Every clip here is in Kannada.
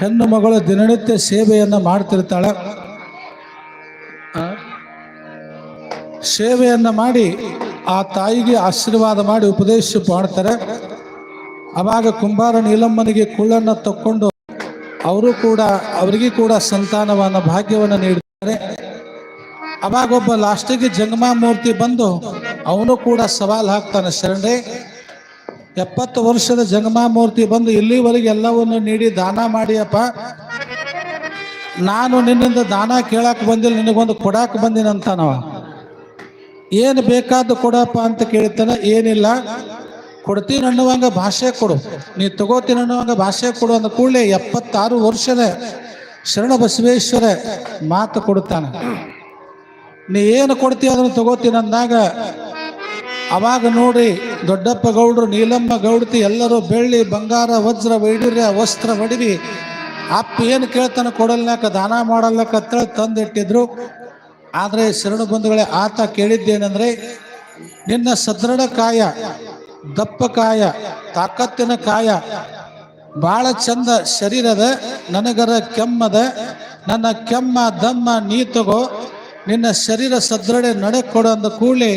ಹೆಣ್ಣು ಮಗಳು ದಿನನಿತ್ಯ ಸೇವೆಯನ್ನು ಮಾಡ್ತಿರ್ತಾಳೆ. ಸೇವೆಯನ್ನು ಮಾಡಿ ಆ ತಾಯಿಗೆ ಆಶೀರ್ವಾದ ಮಾಡಿ ಉಪದೇಶ ಮಾಡ್ತಾರೆ. ಅವಾಗ ಕುಂಬಾರ ನೀಲಮ್ಮನಿಗೆ ಕುಳ್ಳನ್ನು ತಕ್ಕೊಂಡು ಅವರು ಕೂಡ, ಅವರಿಗೆ ಕೂಡ ಸಂತಾನವನ್ನ, ಭಾಗ್ಯವನ್ನು ನೀಡ್ತಾರೆ. ಅವಾಗ ಒಬ್ಬ ಲಾಸ್ಟಿಗೆ ಜಂಗಮಾ ಮೂರ್ತಿ ಬಂದು ಅವನು ಕೂಡ ಸವಾಲು ಹಾಕ್ತಾನೆ, ಶರಣೆ ಎಪ್ಪತ್ತು ವರ್ಷದ ಜಂಗಮಾ ಮೂರ್ತಿ ಬಂದು ಇಲ್ಲಿವರೆಗೆ ಎಲ್ಲವನ್ನು ನೀಡಿ ದಾನ ಮಾಡಿಯಪ್ಪ. ನಾನು ನಿನ್ನಿಂದ ದಾನ ಕೇಳಕ್ ಬಂದಿಲ್ಲ, ನಿನಗೊಂದು ಕೊಡಾಕ್ ಬಂದಿನಂತಾನವ ಏನು ಬೇಕಾದ್ದು ಕೊಡಪ್ಪ ಅಂತ ಕೇಳ್ತಾನೆ, ಏನಿಲ್ಲ. ಕೊಡ್ತೀನಿ ಅನ್ನುವಂಗ ಭಾಷೆ ಕೊಡು. ನೀ ತಗೋತೀನಿ ಅನ್ನುವಂಗ ಭಾಷೆ ಕೊಡು ಅಂದ ಕೂಡಲೇ ಎಪ್ಪತ್ತಾರು ವರ್ಷದ ಶರಣ ಬಸವೇಶ್ವರ ಮಾತು ಕೊಡುತ್ತಾನೆ. ನೀ ಏನು ಕೊಡ್ತೀಯ ಅದನ್ನು ತಗೋತೀನಿ ಅಂದಾಗ ಅವಾಗ ನೋಡಿ ದೊಡ್ಡಪ್ಪ ಗೌಡ್ರು, ನೀಲಮ್ಮ ಗೌಡತಿ ಎಲ್ಲರೂ ಬೆಳ್ಳಿ, ಬಂಗಾರ, ವಜ್ರ ವೈಡೂರ್ಯ ವಸ್ತ್ರ ಒಡವಿ. ಅಪ್ಪ ಏನು ಕೇಳ್ತಾನೆ ಕೊಡಲ್ನಾಕ ದಾನ ಮಾಡಲ್ಲಕ ಅಂತೇಳಿ ತಂದಿಟ್ಟಿದ್ರು. ಆದರೆ ಶರಣ ಬಂಧುಗಳೇ, ಆತ ಕೇಳಿದ್ದೇನೆಂದರೆ, ನಿನ್ನ ಸದೃಢ ಕಾಯ, ದಪ್ಪ ಕಾಯ, ತಾಕತ್ತಿನ ಕಾಯ ಭಾಳ ಚಂದ ಶರೀರದ ನನಗರ ಕೆಮ್ಮದ ನನ್ನ ಕೆಮ್ಮ, ದಮ್ಮ ನೀ ತಗೋ, ನಿನ್ನ ಶರೀರ ಸದೃಢ ನಡೆ ಕೊಡು ಅಂದ ಕೂಡಲೇ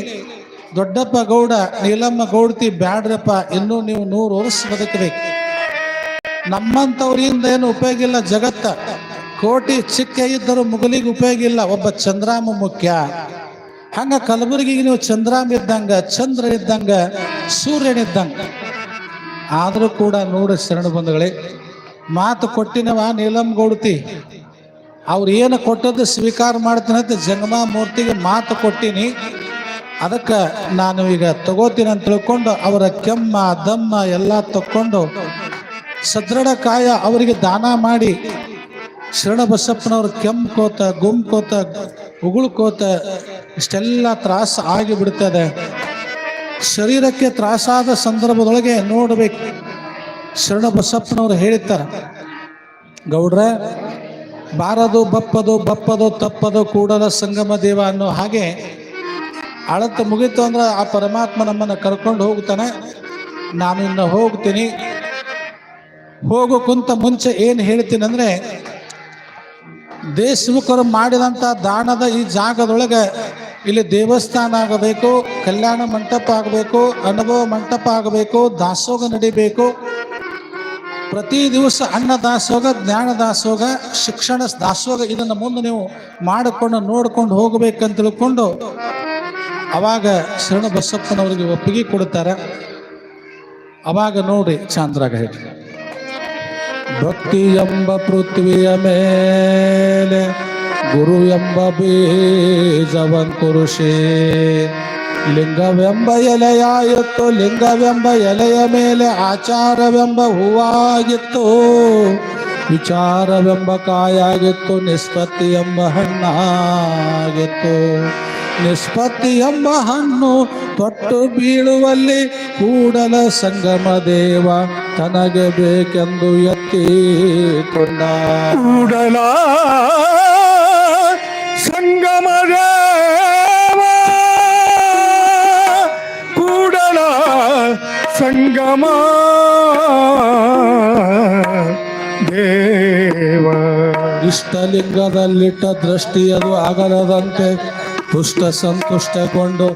ದೊಡ್ಡಪ್ಪ ಗೌಡ, ನೀಲಮ್ಮ ಗೌಡತಿ ಬ್ಯಾಡ್ರಪ್ಪ, ಇನ್ನೂ ನೀವು ನೂರು ವರ್ಷ ಬದುಕಬೇಕು. ನಮ್ಮಂಥವ್ರಿಂದ ಏನು ಉಪಯೋಗ ಇಲ್ಲ ಜಗತ್ತ. ಕೋಟಿ ಚಿಕ್ಕ ಇದ್ದರೂ ಮುಗಲಿಗೆ ಉಪಯೋಗ ಇಲ್ಲ, ಒಬ್ಬ ಚಂದ್ರಾಮ ಮುಖ್ಯ. ಹಂಗ ಕಲಬುರಗಿಗೆ ನೀವು ಚಂದ್ರಾಮ ಇದ್ದಂಗ, ಚಂದ್ರ ಇದ್ದಂಗ ಸೂರ್ಯನಿದ್ದಂಗ ಆದರೂ ಕೂಡ ನೂರು ಶರಣ ಬಂಧುಗಳೇ, ಮಾತು ಕೊಟ್ಟಿನವ ನೀಲಂ ಗೌಡತಿ. ಅವ್ರು ಏನು ಕೊಟ್ಟದ್ದು ಸ್ವೀಕಾರ ಮಾಡ್ತೀನಿ ಅಂತ ಜಂಗಮಾ ಮೂರ್ತಿಗೆ ಮಾತು ಕೊಟ್ಟಿನಿ. ಅದಕ್ಕೆ ನಾನು ಈಗ ತಗೋತೀನಿ ಅಂತ ತಿಳ್ಕೊಂಡು ಅವರ ಕೆಮ್ಮ, ದಮ್ಮ ಎಲ್ಲ ತಕ್ಕೊಂಡು ಸದೃಢ ಕಾಯ ಅವರಿಗೆ ದಾನ ಮಾಡಿ ಶರಣ ಬಸಪ್ಪನವ್ರ ಕೋತ ಗುಮ್ಕೋತ ಉಗುಳ್ಕೋತ ಇಷ್ಟೆಲ್ಲ ತ್ರಾಸ ಆಗಿ ಬಿಡ್ತದೆ ಶರೀರಕ್ಕೆ ತ್ರಾಸಾದ ಸಂದರ್ಭದೊಳಗೆ ನೋಡ್ಬೇಕು. ಶರಣ ಬಸಪ್ಪನವ್ರು ಹೇಳಿರ್ತಾರೆ, ಗೌಡ್ರ, ಬಾರದು, ಬಪ್ಪದು ಬಪ್ಪದು, ತಪ್ಪದು ಕೂಡದ ಸಂಗಮ, ದೇವ ಅನ್ನೋ ಹಾಗೆ ಅಳತ ಮುಗೀತು ಅಂದ್ರೆ ಆ ಪರಮಾತ್ಮ ನಮ್ಮನ್ನು ಕರ್ಕೊಂಡು ಹೋಗ್ತಾನೆ. ನಾನು ಇನ್ನು ಹೋಗ್ತೀನಿ. ಹೋಗೋಕ್ಕಿಂತ ಮುಂಚೆ ಏನು ಹೇಳ್ತೀನಿ ಅಂದ್ರೆ ದೇಶಮುಖರು ಮಾಡಿದಂಥ ದಾನದ ಈ ಜಾಗದೊಳಗೆ ಇಲ್ಲಿ ದೇವಸ್ಥಾನ ಆಗಬೇಕು, ಕಲ್ಯಾಣ ಮಂಟಪ ಆಗಬೇಕು, ಅನುಭವ ಮಂಟಪ ಆಗಬೇಕು ದಾಸೋಗ ನಡಿಬೇಕು. ಪ್ರತಿ ದಿವಸ ಅನ್ನ ದಾಸೋಗ ಜ್ಞಾನ ದಾಸೋಗ ಶಿಕ್ಷಣ ದಾಸೋಗ ಇದನ್ನು ಮುಂದೆ ನೀವು ಮಾಡಿಕೊಂಡು ನೋಡ್ಕೊಂಡು ಹೋಗಬೇಕಂತ ತಿಳ್ಕೊಂಡು ಅವಾಗ ಶರಣ ಬಸಪ್ಪನವರಿಗೆ ಒಪ್ಪಿಗೆ ಕೊಡ್ತಾರೆ ಅವಾಗ ನೋಡಿ ಚಾಂದ್ರಾಗ ಹೇಳಿ ಭಕ್ತಿ ಎಂಬ ಪೃಥ್ವಿಯ ಮೇಲೆ ಗುರು ಎಂಬ ಬೀಜವಂಕುರುಷಿ ಲಿಂಗವೆಂಬ ಎಲೆಯಾಯಿತು, ಲಿಂಗವೆಂಬ ಎಲೆಯ ಮೇಲೆ ಆಚಾರವೆಂಬ ಹೂವಾಗಿತ್ತು. ವಿಚಾರವೆಂಬ ಕಾಯಾಗಿತ್ತು ನಿಷ್ಪತ್ತಿ ಎಂಬ ಹಣ್ಣಾಗಿತ್ತು. ನಿಷ್ಪತ್ತಿ ಎಂಬ ಹಣ್ಣು ತೊಟ್ಟು ಬೀಳುವಲ್ಲಿ ಕೂಡಲ ಸಂಗಮ ದೇವ ತನಗೆ ಬೇಕೆಂದು ಎತ್ತಿ ಕೊಂಡ ಕೂಡಲ ಸಂಗಮ ದೇವ ಕೂಡಲ ಸಂಗಮ ದೇವ. ಇಷ್ಟಲಿಂಗದಲ್ಲಿಟ್ಟ ದೃಷ್ಟಿಯದು ಆಗಲದಂತೆ ತುಷ್ಟ ಸಂತುಷ್ಟಗೊಂಡು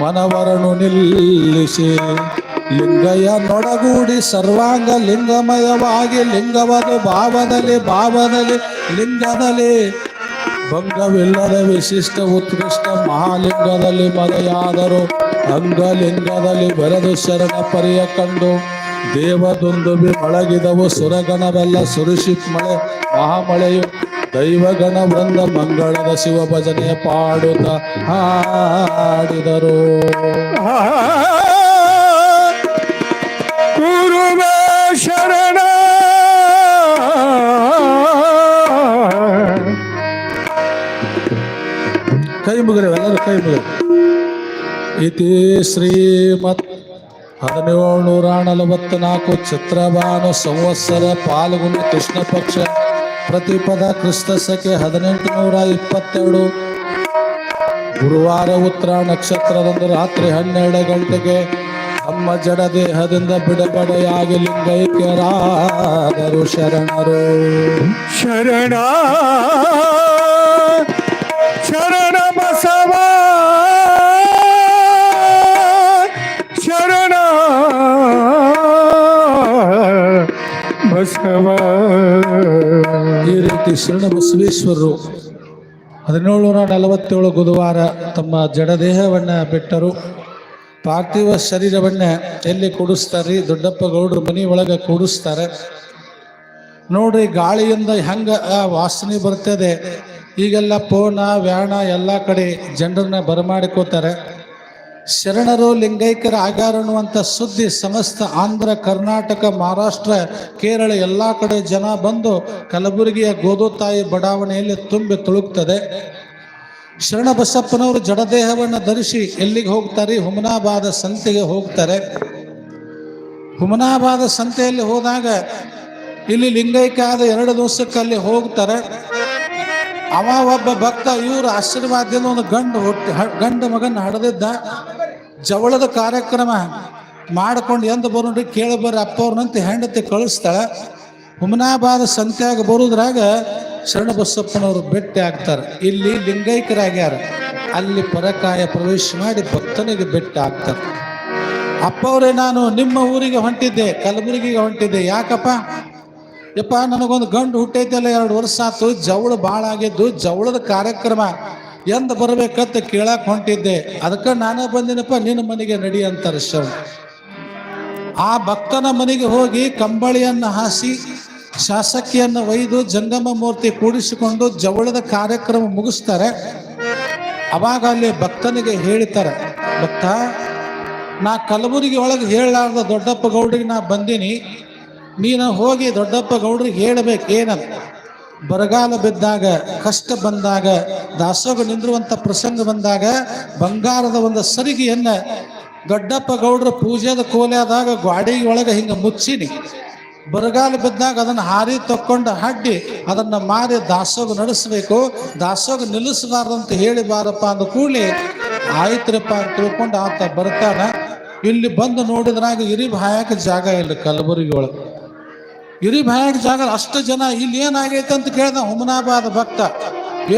ಮನವರನು ನಿಲ್ಲಿಸಿ. ಲಿಂಗಯ್ಯ ನೊಡಗೂಡಿ ಸರ್ವಾಂಗ ಲಿಂಗಮಯವಾಗಿ ಲಿಂಗವನು ಭಾವದಲ್ಲಿ ಭಾವದಲ್ಲಿ ಲಿಂಗದಲ್ಲಿ. ಭಂಗವಿಲ್ಲದ ವಿಶಿಷ್ಟ ಉತ್ಕೃಷ್ಟ ಮಹಾಲಿಂಗದಲ್ಲಿ ಮನೆಯಾದರು ಅಂಗಲಿಂಗದಲ್ಲಿ ಬೆರೆದು ಶರಣ ಪರಿಯ ಕಂಡು ದೇವದುಂದುಬಿ ಮೊಳಗಿದವು ಸುರಗಣವೆಲ್ಲ ಸುರುಷಿ ಮಳೆ, ಮಹಾಮಳೆಯು ದೈವಗಣ ಬಂದ ಮಂಗಳದ ಶಿವ ಭಜನೆ ಪಾಡುತ್ತ ಹಾಡಿದರು. ಗುರುವೇ ಶರಣ. ಕೈ ಮುಗಿರಿ ಎಲ್ಲರೂ ಕೈ ಮುಗಿರಿ. ಇತಿ ಶ್ರೀಮತ್ ಹದಿನೇಳು ನೂರ ನಲವತ್ತ್ ನಾಲ್ಕು ಚಿತ್ರಭಾನು ಸಂವತ್ಸರ ಪಾಲ್ಗುಣ ಕೃಷ್ಣ ಪಕ್ಷ ಪ್ರತಿಪದ ಕ್ರಿಸ್ತ ಸಖೆ ಹದಿನೆಂಟು ನೂರ ಇಪ್ಪತ್ತೆರಡು ಗುರುವಾರ ಉತ್ತರ ನಕ್ಷತ್ರದಂದು ರಾತ್ರಿ ಹನ್ನೆರಡು ಗಂಟೆಗೆ ತಮ್ಮ ಜಡ ದೇಹದಿಂದ ಬಿಡುಗಡೆಯಾಗಿ ಲಿಂಗೈಕ್ಯರಾದರು ಶರಣರು. ಶರಣ ಶರಣ ಬಸವ ಶರಣ ಬಸವ. ಈ ರೀತಿ ಶರಣ ಬಸವೇಶ್ವರರು ಹದಿನೇಳುನೂರ ನಲವತ್ತೇಳು ಬುಧವಾರ ತಮ್ಮ ಜಡದೇಹವನ್ನು ಬಿಟ್ಟರು. ಪಾರ್ಥಿವ ಶರೀರವನ್ನ ಎಲ್ಲಿ ಕೂಡಿಸ್ತಾರೆ? ದೊಡ್ಡಪ್ಪ ಗೌಡರು ಮನೆ ಒಳಗೆ ಕೂಡಿಸ್ತಾರೆ. ನೋಡ್ರಿ, ಗಾಳಿಯಿಂದ ಹೆಂಗ ಆ ವಾಸನೆ ಬರ್ತದೆ. ಈಗೆಲ್ಲ ಪೋನ ವ್ಯಾಣ ಎಲ್ಲ ಕಡೆ ಜನರನ್ನ ಬರಮಾಡಿಕೋತಾರೆ. ಶರಣರು ಲಿಂಗೈಕ್ಯರ ಆಗ್ಯಾರ ಅನ್ನುವಂಥ ಸುದ್ದಿ ಸಮಸ್ತ ಆಂಧ್ರ, ಕರ್ನಾಟಕ, ಮಹಾರಾಷ್ಟ್ರ, ಕೇರಳ ಎಲ್ಲ ಕಡೆ ಜನ ಬಂದು ಕಲಬುರಗಿಯ ಗೋದೋತಾಯಿ ಬಡಾವಣೆಯಲ್ಲಿ ತುಂಬಿ ತುಳುಕ್ತದೆ. ಶರಣ ಬಸಪ್ಪನವರು ಜಡದೇಹವನ್ನು ಧರಿಸಿ ಎಲ್ಲಿಗೆ ಹೋಗ್ತಾರೆ? ಹುಮನಾಬಾದ ಸಂತೆಗೆ ಹೋಗ್ತಾರೆ. ಹುಮನಾಬಾದ ಸಂತೆಯಲ್ಲಿ ಹೋದಾಗ ಇಲ್ಲಿ ಲಿಂಗೈಕ್ಯ ಆದ ಎರಡು ದಿವಸಕ್ಕೆ ಅಲ್ಲಿ ಹೋಗ್ತಾರೆ. ಅವ ಒಬ್ಬ ಭಕ್ತ, ಇವ್ರ ಆಶೀರ್ವಾದದಿಂದ ಒಂದು ಗಂಡು ಹುಟ್ಟಿ ಗಂಡು ಮಗನ ಹಡದಿದ್ದ ಜವಳದ ಕಾರ್ಯಕ್ರಮ ಮಾಡ್ಕೊಂಡು ಎಂದ ಬರೋಣ್ರಿ ಕೇಳಿ ಬರ್ರಿ ಅಪ್ಪವ್ರನ್ನಂತ ಹೆಂಡತಿ ಕಳಿಸ್ತಾಳೆ ಹುಮನಾಬಾದ ಸಂತ್ಯಾಗ ಬರೋದ್ರಾಗ ಶರಣ ಬಸಪ್ಪನವರು ಭೇಟಿ ಆಗ್ತಾರೆ. ಇಲ್ಲಿ ಲಿಂಗೈಕ್ಯರಾಗ್ಯಾರ. ಅಲ್ಲಿ ಪರಕಾಯ ಪ್ರವೇಶ ಮಾಡಿ ಭಕ್ತನಿಗೆ ಭೇಟಿ ಆಗ್ತಾರೆ. ಅಪ್ಪವ್ರೆ, ನಾನು ನಿಮ್ಮ ಊರಿಗೆ ಹೊಂಟಿದ್ದೆ, ಕಲಬುರಗಿಗೆ ಹೊಂಟಿದ್ದೆ. ಯಾಕಪ್ಪ? ಯಪ್ಪ, ನನಗೊಂದು ಗಂಡು ಹುಟ್ಟೈತಲ್ಲ, ಎರಡು ವರ್ಷ ಆತು ಜವಳು ಭಾಳ ಆಗಿದ್ದು, ಜವಳದ ಕಾರ್ಯಕ್ರಮ ಎಂದ ಬರ್ಬೇಕಂತ ಕೇಳಕ್ ಹೊಂಟಿದ್ದೆ. ಅದಕ್ಕೆ ನಾನೇ ಬಂದಿನಪ್ಪ, ನಿನ್ನ ಮನೆಗೆ ನಡಿ ಅಂತಾರೆ ಶರಣ. ಆ ಭಕ್ತನ ಮನೆಗೆ ಹೋಗಿ ಕಂಬಳಿಯನ್ನು ಹಾಸಿ, ಶಾಸಕಿಯನ್ನು ಒಯ್ದು, ಜಂಗಮ ಮೂರ್ತಿ ಕೂಡಿಸಿಕೊಂಡು ಜವಳದ ಕಾರ್ಯಕ್ರಮ ಮುಗಿಸ್ತಾರೆ. ಅವಾಗ ಅಲ್ಲಿ ಭಕ್ತನಿಗೆ ಹೇಳ್ತಾರೆ ಭಕ್ತ, ನಾ ಕಲಬುರಗಿ ಒಳಗೆ ಹೇಳಲಾರ್ದ ದೊಡ್ಡಪ್ಪ ಗೌಡಿಗೆ ನಾ ಬಂದೀನಿ. ನೀನು ಹೋಗಿ ದೊಡ್ಡಪ್ಪ ಗೌಡ್ರಿಗೆ ಹೇಳಬೇಕು, ಏನಂತ? ಬರಗಾಲ ಬಿದ್ದಾಗ, ಕಷ್ಟ ಬಂದಾಗ ದಾಸೋಗ ನಿಂದಿರುವಂಥ ಪ್ರಸಂಗ ಬಂದಾಗ, ಬಂಗಾರದ ಒಂದು ಸರಿಗೆಯನ್ನ ದೊಡ್ಡಪ್ಪ ಗೌಡ್ರ ಪೂಜೆದ ಕೋಲೆ ಆದಾಗ ಗ್ವಾಡಿ ಒಳಗೆ ಹಿಂಗೆ ಮುಚ್ಚಿನಿ. ಬರಗಾಲ ಬಿದ್ದಾಗ ಅದನ್ನು ಹಾರಿ ತಕ್ಕೊಂಡು ಹಡ್ಡಿ, ಅದನ್ನು ಮಾರಿ ದಾಸೋಗ ನಡೆಸಬೇಕು. ದಾಸೋಗ ನಿಲ್ಲಿಸಬಾರ್ದು ಅಂತ ಹೇಳಿ ಬಾರಪ್ಪ ಅಂದ ಕೂಡಲೇ ಆಯ್ತ್ರಪ್ಪ ಅಂತ ತಿಳ್ಕೊಂಡು ಆತ ಬರ್ತಾನೆ. ಇಲ್ಲಿ ಬಂದು ನೋಡಿದ್ರಾಗ ಇರಿ ಹಾಯಕ ಜಾಗ ಇಲ್ಲ ಕಲಬುರಗಿ ಒಳಗೆ ಇರಿ ಭಯಾಗ ಜಾಗ ಅಷ್ಟು ಜನ ಇಲ್ಲಿ ಏನಾಗೈತೆ ಅಂತ ಕೇಳಿದ ಹುಮನಾಬಾದ ಭಕ್ತ.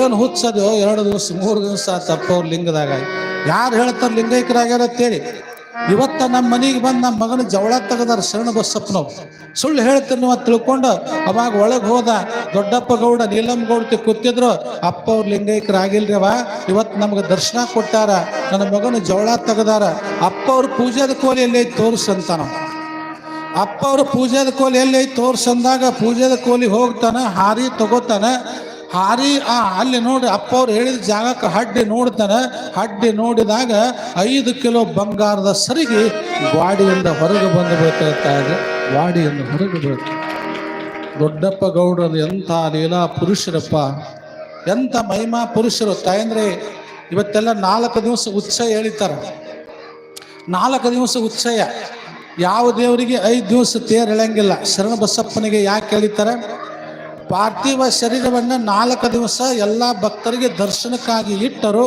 ಏನು ಹುಚ್ಚದು ಎರಡು ದಿವಸ, ಮೂರು ದಿವಸ ತಪ್ಪ ಲಿಂಗದಾಗ. ಯಾರು ಹೇಳ್ತಾರೆ ಅಂತೇಳಿ. ಇವತ್ತ ನಮ್ಮ ಮನೆಗೆ ಬಂದು ನಮ್ಮ ಮಗನ ಜವಳ ತೆಗದಾರ ಶರಣ ಬಸಪ್ಪನವ್ರು. ಸುಳ್ಳು ಹೇಳ್ತೀನಿ ನೀವು ತಿಳ್ಕೊಂಡು ಅವಾಗ ಒಳಗೆ ಹೋದ ದೊಡ್ಡಪ್ಪ ಗೌಡ, ನೀಲಂ ಗೌಡತಿ ಕೂತಿದ್ರು. ಅಪ್ಪ ಅವ್ರು ಲಿಂಗೈಕ್ಯರಾಗಿಲ್ರಿ ಅವ. ಇವತ್ತು ನಮ್ಗೆ ದರ್ಶನ ಕೊಟ್ಟಾರ. ನನ್ನ ಮಗನ ಜವಳ ತೆಗದಾರ. ಅಪ್ಪ ಅವ್ರ ಪೂಜೆದ ಕೋಲಿಯಲ್ಲಿ ತೋರಿಸಂತಾನ ಅಪ್ಪ ಅವರು ಪೂಜೆದ ಕೋಲಿ ಎಲ್ಲಿ ತೋರ್ಸಂದಾಗ ಪೂಜೆದ ಕೋಲಿ ಹೋಗ್ತಾನೆ, ಹಾರಿ ತಗೋತಾನೆ. ಹಾರಿ, ಆ, ಅಲ್ಲಿ ನೋಡಿ ಅಪ್ಪ ಅವ್ರು ಹೇಳಿದ ಜಾಗಕ್ಕೆ ಹಡ್ಡಿ ನೋಡ್ತಾನೆ. ಹಡ್ಡಿ ನೋಡಿದಾಗ ಐದು ಕಿಲೋ ಬಂಗಾರದ ಸರಿಗೆ ಗ್ವಾಡಿಯಿಂದ ಹೊರಗೆ ಬಂದು ಬೀಳ್ತಾ ಇದೆ ಗ್ವಾಡಿಯಿಂದ ಹೊರಗೆ ಬೀಳ್ತಾ. ದೊಡ್ಡಪ್ಪ ಗೌಡರು ಎಂಥ ಲೀಲಾ ಪುರುಷರಪ್ಪ, ಎಂಥ ಮಹಿಮಾ ಪುರುಷರು ತಾಯಂದ್ರೆ, ಇವತ್ತೆಲ್ಲ ನಾಲ್ಕು ದಿವಸ ಉತ್ಸವ ಹೇಳಿತಾರ ನಾಲ್ಕು ದಿವಸ ಉತ್ಸವ. ಯಾವ ದೇವರಿಗೆ ಐದು ದಿವಸ ತೇರು ಎಳೆಯಂಗಿಲ್ಲ ಶರಣ ಬಸಪ್ಪನಿಗೆ ಯಾಕೆ ಎಳಿತಾರೆ ಪಾರ್ಥಿವ ಶರೀರವನ್ನು ನಾಲ್ಕು ದಿವಸ ಎಲ್ಲ ಭಕ್ತರಿಗೆ ದರ್ಶನಕ್ಕಾಗಿ ಇಟ್ಟರು.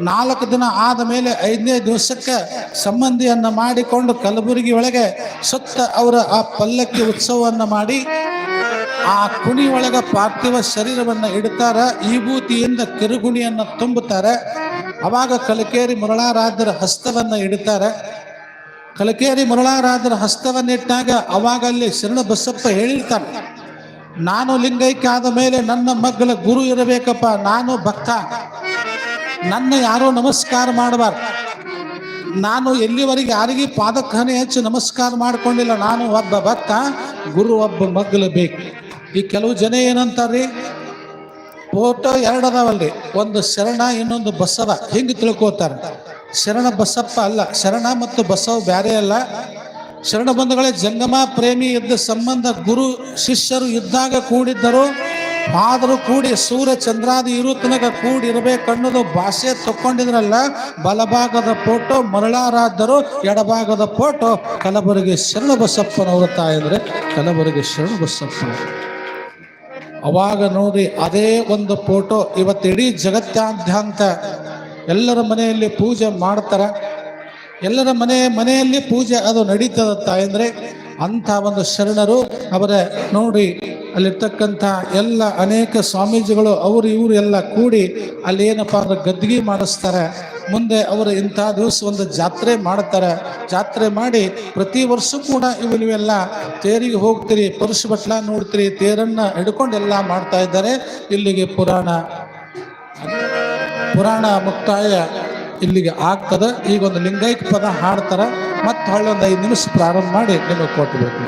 ನಾಲ್ಕು ದಿನ ಆದ ಮೇಲೆ ಐದನೇ ದಿವಸಕ್ಕೆ ಸಂಬಂಧಿಯನ್ನು ಮಾಡಿಕೊಂಡು ಕಲಬುರಗಿ ಒಳಗೆ ಸುತ್ತ ಅವರ ಆ ಪಲ್ಲಕ್ಕಿ ಉತ್ಸವವನ್ನು ಮಾಡಿ ಆ ಕುಣಿ ಒಳಗೆ ಪಾರ್ಥಿವ ಶರೀರವನ್ನು ಇಡ್ತಾರೆ. ವಿಭೂತಿಯಿಂದ ಕಿರುಗುಣಿಯನ್ನು ತುಂಬುತ್ತಾರೆ. ಅವಾಗ ಕಲಕೇರಿ ಮುರಳಾರಾಧರ ಹಸ್ತವನ್ನು ಇಡ್ತಾರೆ. ಕಲಕೇರಿ ಮರಳಾರಾಧರ ಹಸ್ತವನ್ನಿಟ್ಟಾಗ ಅವಾಗ ಅಲ್ಲಿ ಶರಣ ಬಸಪ್ಪ ಹೇಳಿರ್ತಾನೆ, ನಾನು ಲಿಂಗೈಕ್ಯ ಆದ ಮೇಲೆ ನನ್ನ ಮಗ್ಗಲ ಗುರು ಇರಬೇಕಪ್ಪ, ನಾನು ಭಕ್ತ. ನನ್ನ ಯಾರೂ ನಮಸ್ಕಾರ ಮಾಡಬಾರ್ದು. ನಾನು ಎಲ್ಲಿವರೆಗೆ ಯಾರಿಗೆ ಪಾದಕ್ಕನೆ ಹೆಚ್ಚು ನಮಸ್ಕಾರ ಮಾಡ್ಕೊಂಡಿಲ್ಲ, ನಾನು ಒಬ್ಬ ಭಕ್ತ, ಗುರು ಒಬ್ಬ ಮಗ್ಗಲು ಬೇಕು. ಈ ಕೆಲವು ಜನ ಏನಂತಾರ್ರಿ ಫೋಟೋ ಎರಡು ಅದಾವಲ್ರಿ ಒಂದು ಶರಣ, ಇನ್ನೊಂದು ಬಸವ. ಹಿಂಗೆ ತಿಳ್ಕೊತಾರೆ. ಶರಣ ಬಸಪ್ಪ ಅಲ್ಲ, ಶರಣ ಮತ್ತು ಬಸವ ಬ್ಯಾರೆ ಅಲ್ಲ. ಶರಣ ಬಂಧುಗಳೇ, ಜಂಗಮ ಪ್ರೇಮಿ ಇದ್ದ ಸಂಬಂಧ ಗುರು, ಶಿಷ್ಯರು ಇದ್ದಾಗ ಕೂಡಿದ್ದರು. ಆದರೂ ಕೂಡಿ ಸೂರ್ಯ ಚಂದ್ರಾದಿ ಇರು ತನಕ ಕೂಡಿ ಇರಬೇಕನ್ನೋದು ಭಾಷೆ ತಕ್ಕೊಂಡಿದ್ರಲ್ಲ. ಬಲಭಾಗದ ಫೋಟೋ ಮರಳಾರಾದರು ಎಡಭಾಗದ ಫೋಟೋ ಕಲಬುರಗಿ ಶರಣ ಬಸಪ್ಪನವರ ಅಂದರೆ ಕಲಬುರಗಿ ಶರಣ ಬಸಪ್ಪ ಅವಾಗ ನೋಡಿ ಅದೇ ಒಂದು ಫೋಟೋ ಇವತ್ತು ಇಡೀ ಜಗತ್ತಾದ್ಯಂತ ಎಲ್ಲರ ಮನೆಯಲ್ಲಿ ಪೂಜೆ ಮಾಡ್ತಾರೆ. ಎಲ್ಲರ ಮನೆ, ಮನೆಯಲ್ಲಿ ಪೂಜೆ ಅದು ನಡೀತದ ತಾಯಂದ್ರೆ, ಅಂಥ ಒಂದು ಶರಣರು ಅವರ ನೋಡಿ, ಅಲ್ಲಿರ್ತಕ್ಕಂಥ ಎಲ್ಲ ಅನೇಕ ಸ್ವಾಮೀಜಿಗಳು, ಅವರು ಇವರು ಎಲ್ಲ ಕೂಡಿ ಅಲ್ಲಿ ಏನಪ್ಪ ಅಂದ್ರೆ ಗದ್ದಿಗೆ ಮಾಡಿಸ್ತಾರೆ. ಮುಂದೆ ಅವರು ಇಂಥ ದಿವಸ ಒಂದು ಜಾತ್ರೆ ಮಾಡ್ತಾರೆ. ಜಾತ್ರೆ ಮಾಡಿ ಪ್ರತಿ ವರ್ಷ ಕೂಡ ಇವು ನೀವೆಲ್ಲ ತೇರಿಗೆ ಹೋಗ್ತೀರಿ ಪರಶು ಬಟ್ಲ ನೋಡ್ತೀರಿ, ತೇರನ್ನ ಹಿಡ್ಕೊಂಡೆಲ್ಲ ಮಾಡ್ತಾ ಇದ್ದಾರೆ. ಇಲ್ಲಿಗೆ ಪುರಾಣ. ಪುರಾಣ ಮುಕ್ತಾಯ ಇಲ್ಲಿಗೆ ಆಗ್ತದೆ. ಈಗ ಒಂದು ಲಿಂಗೈಕ್ ಪದ ಹಾಡ್ತಾರೆ. ಮತ್ತೆ ಹೊಳ್ಳಿ ಒಂದು ಐದು ನಿಮಿಷ ಪ್ರಾರಂಭ ಮಾಡಿ ನಿಮಗೆ ಕೊಟ್ಟಬೇಕು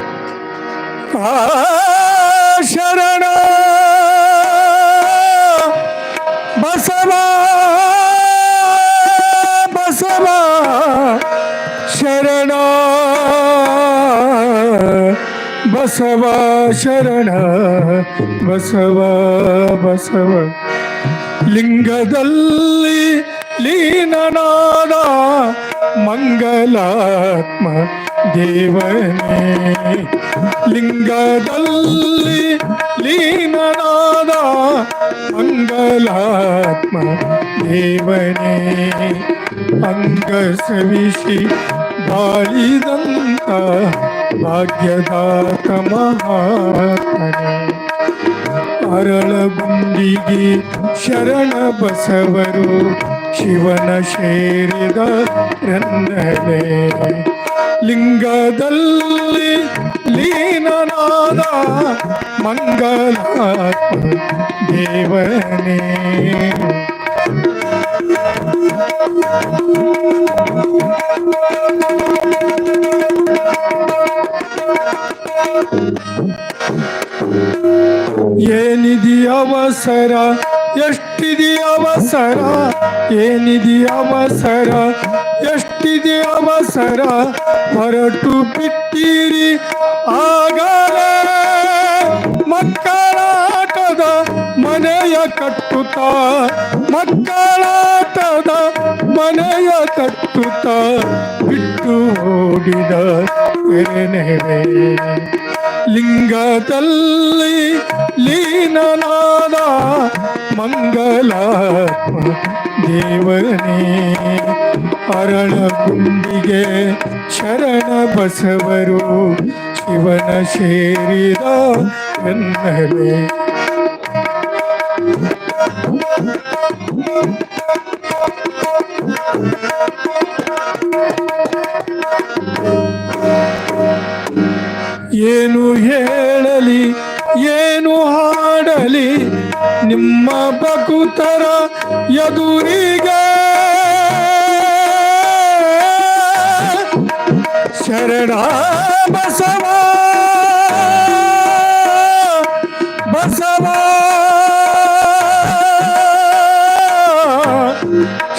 ಶರಣ ಬಸವ ಬಸವ, ಶರಣ ಬಸವ ಶರಣ ಬಸವ ಬಸವ. ಲಿಂಗದಲ್ಲಿ ಲೀನನಾದ ಮಂಗಲಾತ್ಮ ದೇವನೇ. ಲಿಂಗದಲ್ಲಿ ಲೀನನಾದ ಮಂಗಲಾತ್ಮ ದೇವನೇ. ಅಂಗ ಸವಿಸಿ ಬಾಳಿದಂತ ಭಾಗ್ಯದಾತ ಮಹಾತ್ಮನೇ. ಅರಳಗುಂಡಿಗೆ ಶರಣ ಬಸವರು ಶಿವನ ಶೇರಿದ ರಂದನೆ ಲಿಂಗದಲ್ಲಿ ಲೀನನಾದ ಮಂಗಲ ದೇವನೇ. ಏನಿದಿ ಅವಸರ ಎಷ್ಟಿದಿ ಅವಸರ ಏನಿದಿ ಅವಸರ ಎಷ್ಟಿದಿ ಅವಸರ ಹೊರಟು ಬಿಟ್ಟಿರಿ ಆಗಲ ಮಕ್ಕಳಾಟದ ಮನೆಯ ಕಟ್ಟುತ್ತ, ಮಕ್ಕಳಾಟದ ಮನೆಯ ಕಟ್ಟುತ್ತ ಬಿಟ್ಟು ಹೋಗಿದ ನೆನೆ ಲಿಂಗದಲ್ಲಿ ಲೀನನಾದ ಮಂಗಲ ದೇವನೇ ಅರಳ ಗುಂಡಿಗೆ ಶರಣ ಬಸವರು ಶಿವನ ಸೇರಿದ ಎನ್ನಲೆ ಏನು ಹೇಳಲಿ ಏನು ಹಾಡಲಿ ನಿಮ್ಮ ಬಕುತರ ಎದುರಿಗೆ. ಶರಣ ಬಸವ ಬಸವ.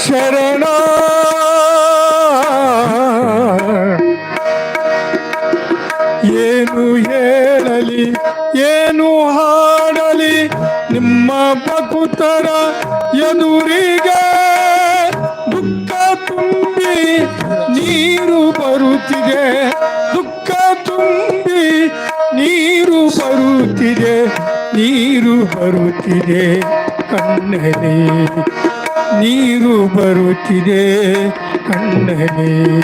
ಶರಣ ಬಕುತರ ಎದುರಿಗೆ ದುಃಖ ತುಂಬಿ ನೀರು ಬರುತ್ತಿದೆ. ದುಃಖ ತುಂಬಿ ನೀರು ಬರುತ್ತಿದೆ. ನೀರು ಬರುತ್ತಿದೆ ಕಣ್ಣಲ್ಲಿ. ನೀರು ಬರುತ್ತಿದೆ ಕಣ್ಣಲ್ಲಿ.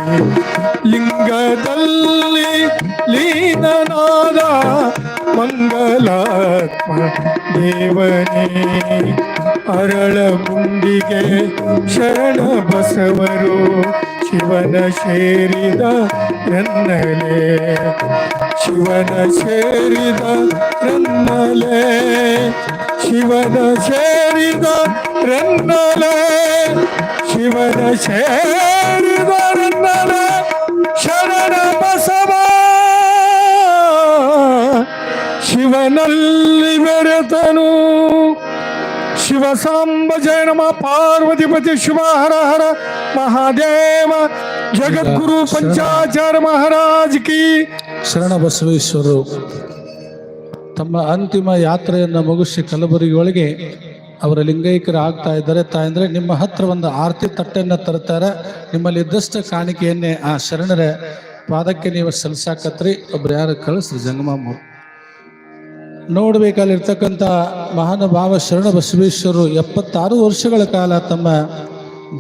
ಲಿಂಗದಲ್ಲಿ ಲೀನನಾದ ಮಂಗಲಾತ್ಮ ದೇವನೇ, ಅರಳ ಗುಂಡಿಗೆ ಶರಣ ಬಸವರು, ಶಿವನ ಸೇರಿದ ರನ್ನಲೆ, ಶಿವನ ಸೇರಿದ ರನ್ನಲೆ, ಶಿವನ ಸೇರಿದ ರನ್ನಲೆ, ಶಿವನ ಸೇರಿದ ರನ್ನಲೆ, ಶರಣ ಶಿವನಲ್ಲಿ ಬೆರೆತನು. ಶಿವ ಸಾಂಬ ಜಯ ನಮ ಪಾರ್ವತಿಪತಿ ಶಿವ ಹರ ಹರ ಮಹಾದೇವ. ಜಗದ್ಗುರು ಪಂಚಾಚಾರ ಮಹಾರಾಜ್ ಕಿ. ಶರಣ ಬಸವೇಶ್ವರರು ತಮ್ಮ ಅಂತಿಮ ಯಾತ್ರೆಯನ್ನು ಮುಗಿಸಿ ಕಲಬುರಗಿ ಒಳಗೆ ಅವರ ಲಿಂಗೈಕರ ಆಗ್ತಾ ಇದ್ದಾರೆ. ತಾಯಂದ್ರೆ ನಿಮ್ಮ ಹತ್ರ ಒಂದು ಆರತಿ ತಟ್ಟೆಯನ್ನು ತರ್ತಾರೆ ನಿಮ್ಮಲ್ಲಿ ಇದ್ದಷ್ಟು ಕಾಣಿಕೆಯನ್ನೇ ಆ ಶರಣರ ಪಾದಕ್ಕೆ ನೀವು ಸಲ್ಸಾಕತ್ರಿ. ಒಬ್ರು ಯಾರು ಕಳಿಸ್ರಿ ಜಂಗಮಾಮೂರು. ನೋಡ್ಬೇಕಲ್ಲಿರ್ತಕ್ಕಂಥ ಮಹಾನುಭಾವ ಶರಣ ಬಸವೇಶ್ವರರು ಎಪ್ಪತ್ತಾರು ವರ್ಷಗಳ ಕಾಲ ತಮ್ಮ